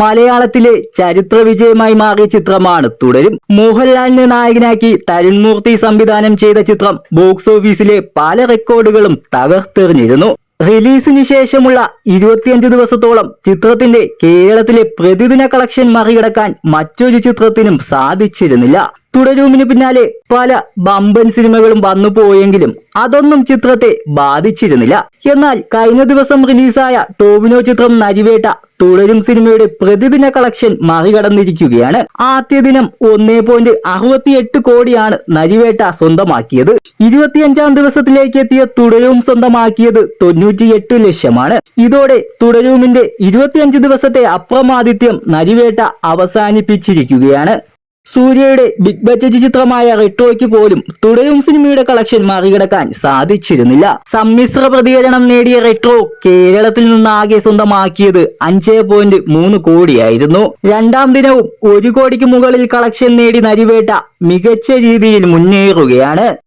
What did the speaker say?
മലയാളത്തിലെ ചരിത്ര വിജയമായി മാറിയ ചിത്രമാണ് തുടരും. മോഹൻലാലിനെ നായകനാക്കി തരുൺമൂർത്തി സംവിധാനം ചെയ്ത ചിത്രം ബോക്സ് ഓഫീസിലെ പല റെക്കോർഡുകളും തകർത്തെറിഞ്ഞിരുന്നു. റിലീസിന് ശേഷമുള്ള ഇരുപത്തിയഞ്ച് ദിവസത്തോളം ചിത്രത്തിന്റെ കേരളത്തിലെ പ്രതിദിന കളക്ഷൻ മറികടക്കാൻ മറ്റൊരു ചിത്രത്തിനും സാധിച്ചിരുന്നില്ല. തുടരൂമിന് പിന്നാലെ പല ബമ്പൻ സിനിമകളും വന്നു പോയെങ്കിലും അതൊന്നും ചിത്രത്തെ ബാധിച്ചിരുന്നില്ല. എന്നാൽ കഴിഞ്ഞ ദിവസം റിലീസായ ടോവിനോ ചിത്രം നരിവേട്ട തുടരും സിനിമയുടെ പ്രതിദിന കളക്ഷൻ മറികടന്നിരിക്കുകയാണ്. ആദ്യ ദിനം ഒന്നേ പോയിന്റ് അറുപത്തിയെട്ട് കോടിയാണ് നരിവേട്ട സ്വന്തമാക്കിയത്. ഇരുപത്തിയഞ്ചാം ദിവസത്തിലേക്ക് എത്തിയ തുടരും സ്വന്തമാക്കിയത് തൊണ്ണൂറ്റിയെട്ട് ലക്ഷമാണ്. ഇതോടെ തുടരൂമിന്റെ ഇരുപത്തിയഞ്ച് ദിവസത്തെ അപ്രമാദിത്യം നരിവേട്ട അവസാനിപ്പിച്ചിരിക്കുകയാണ്. സൂര്യയുടെ ബിഗ് ബജറ്റ് ചിത്രമായ റിട്രോയ്ക്ക് പോലും തുടരും സിനിമയുടെ കളക്ഷൻ മറികടക്കാൻ സാധിച്ചിരുന്നില്ല. സമ്മിശ്ര പ്രതികരണം നേടിയ റിട്രോ കേരളത്തിൽ നിന്നാകെ സ്വന്തമാക്കിയത് അഞ്ച് പോയിന്റ് മൂന്ന് കോടിയായിരുന്നു. രണ്ടാം ദിനവും ഒരു കോടിക്ക് മുകളിൽ കളക്ഷൻ നേടി നരിവേട്ട മികച്ച രീതിയിൽ മുന്നേറുകയാണ്.